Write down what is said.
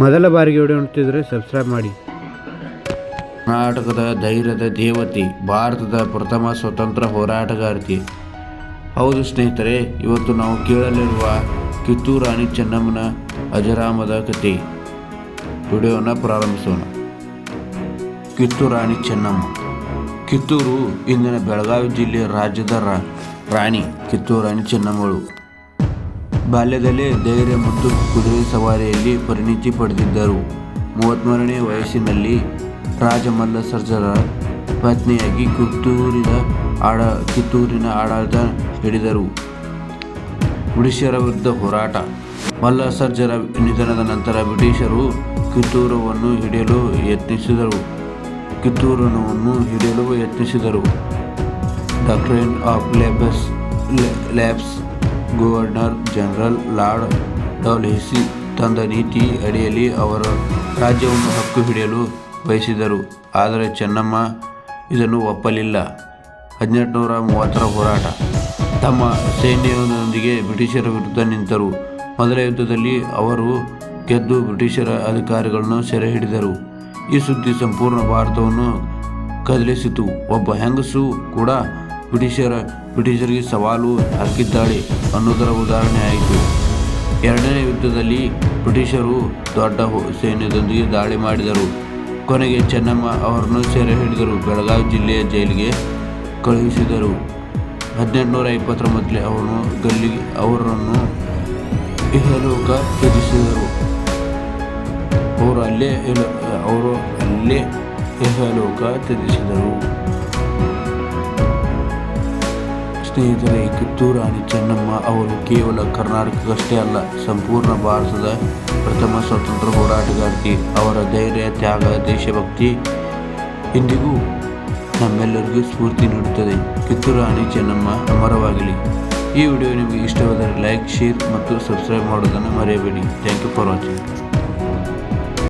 ಮೊದಲ ಬಾರಿಗೆ ವಿಡಿಯೋ ನೋಡ್ತಿದ್ರೆ ಸಬ್ಸ್ಕ್ರೈಬ್ ಮಾಡಿ. ಕರ್ನಾಟಕದ ಧೈರ್ಯದ ದೇವತೆ, ಭಾರತದ ಪ್ರಥಮ ಸ್ವತಂತ್ರ ಹೋರಾಟಗಾರ್ತಿ. ಹೌದು ಸ್ನೇಹಿತರೆ, ಇವತ್ತು ನಾವು ಕೇಳಲಿರುವ ಕಿತ್ತೂರು ರಾಣಿ ಚೆನ್ನಮ್ಮನ ಅಜರಾಮದ ಕತೆ. ವಿಡಿಯೋನ ಪ್ರಾರಂಭಿಸೋಣ. ಕಿತ್ತೂರು ರಾಣಿ ಚೆನ್ನಮ್ಮ. ಕಿತ್ತೂರು ಇಂದಿನ ಬೆಳಗಾವಿ ಜಿಲ್ಲೆಯ ರಾಜ್ಯದ ರಾಣಿ ಕಿತ್ತೂರು ರಾಣಿ ಚೆನ್ನಮ್ಮಳು. ಬಾಲ್ಯದಲ್ಲೇ ಧೈರ್ಯ ಮತ್ತು ಕುದುರೆ ಸವಾರಿಯಲ್ಲಿ ಪರಿಣಿತಿ ಪಡೆದಿದ್ದರು. ಮೂವತ್ತ್ಮೂರನೇ ವಯಸ್ಸಿನಲ್ಲಿ ರಾಜಮಲ್ಲ ಸರ್ಜರ ಪತ್ನಿಯಾಗಿ ಕಿತ್ತೂರಿನ ಆಡ, ಕಿತ್ತೂರಿನ ಆಡಳಿತ ಹಿಡಿದರು ಬ್ರಿಟಿಷರ ವಿರುದ್ಧ ಹೋರಾಟ. ಮಲ್ಲ ಸರ್ಜರ ನಿಧನದ ನಂತರ ಬ್ರಿಟಿಷರು ಕಿತ್ತೂರವನ್ನು ಹಿಡಿಯಲು ಯತ್ನಿಸಿದರು. ಕಿತ್ತೂರನ್ನು ಹಿಡಿಯಲು ಯತ್ನಿಸಿದರು. Doctrine of lapse lapse governor general lord Dalhousie ತಂದ ನೀತಿ ಅಡಿಯಲ್ಲಿ ಅವರ ರಾಜ್ಯವನ್ನು ಹಕ್ಕು ಹಿಡಿಯಲು ಬಯಸಿದರು. ಆದರೆ ಚೆನ್ನಮ್ಮ ಇದನ್ನು ಒಪ್ಪಲಿಲ್ಲ. ಹದಿನೆಂಟುನೂರ ಮೂವತ್ತರ ಹೋರಾಟ. ತಮ್ಮ ಸೈನ್ಯದೊಂದಿಗೆ ಬ್ರಿಟಿಷರ ವಿರುದ್ಧ ನಿಂತರು. ಮೊದಲ ಯುದ್ಧದಲ್ಲಿ ಅವರು ಗೆದ್ದು ಬ್ರಿಟಿಷರ ಅಧಿಕಾರಿಗಳನ್ನು ಸೆರೆ ಹಿಡಿದರು. ಈ ಸುದ್ದಿ ಸಂಪೂರ್ಣ ಭಾರತವನ್ನು ಕದಲಿಸಿತು. ಒಬ್ಬ ಹೆಂಗಸು ಕೂಡ ಬ್ರಿಟಿಷರ, ಬ್ರಿಟಿಷರಿಗೆ ಸವಾಲು ಹಾಕಿದ್ದಾಳೆ ಅನ್ನೋದರ ಉದಾಹರಣೆ ಆಯಿತು. ಎರಡನೇ ಯುದ್ಧದಲ್ಲಿ ಬ್ರಿಟಿಷರು ದೊಡ್ಡ ಸೈನ್ಯದೊಂದಿಗೆ ದಾಳಿ ಮಾಡಿದರು. ಕೊನೆಗೆ ಚೆನ್ನಮ್ಮ ಅವರನ್ನು ಸೆರೆ ಹಿಡಿದರು, ಬೆಳಗಾವಿ ಜಿಲ್ಲೆಯ ಜೈಲಿಗೆ ಕಳುಹಿಸಿದರು. ಹದಿನೆಂಟುನೂರ ಇಪ್ಪತ್ತೊಂಬತ್ತರಲ್ಲಿ ಅವರನ್ನು ಗಲ್ಲಿ, ಅವರನ್ನು ಇಹಲೋಕ ತ್ಯಜಿಸಿದರು. ಅವರು ಅಲ್ಲೇ ಅವರು ಅಲ್ಲೇ ಇಹಲೋಕ ತ್ಯಜಿಸಿದರು. ಸ್ನೇಹಿತರೆ ಕಿತ್ತೂರು ರಾಣಿ ಚೆನ್ನಮ್ಮ ಅವರು ಕೇವಲ ಕರ್ನಾಟಕಕ್ಕಷ್ಟೇ ಅಲ್ಲ, ಸಂಪೂರ್ಣ ಭಾರತದ ಪ್ರಥಮ ಸ್ವತಂತ್ರ ಹೋರಾಟಗಾರ್ತಿ. ಅವರ ಧೈರ್ಯ, ತ್ಯಾಗ, ದೇಶಭಕ್ತಿ ಇಂದಿಗೂ ನಮ್ಮೆಲ್ಲರಿಗೂ ಸ್ಫೂರ್ತಿ ನೀಡುತ್ತದೆ. ಕಿತ್ತೂರು ರಾಣಿ ಚೆನ್ನಮ್ಮ, ಅಮರವಾಗಲಿ. ಈ ವಿಡಿಯೋ ನಿಮಗೆ ಇಷ್ಟವಾದರೆ ಲೈಕ್, ಶೇರ್ ಮತ್ತು ಸಬ್ಸ್ಕ್ರೈಬ್ ಮಾಡೋದನ್ನು ಮರೆಯಬೇಡಿ. Thank you for watching.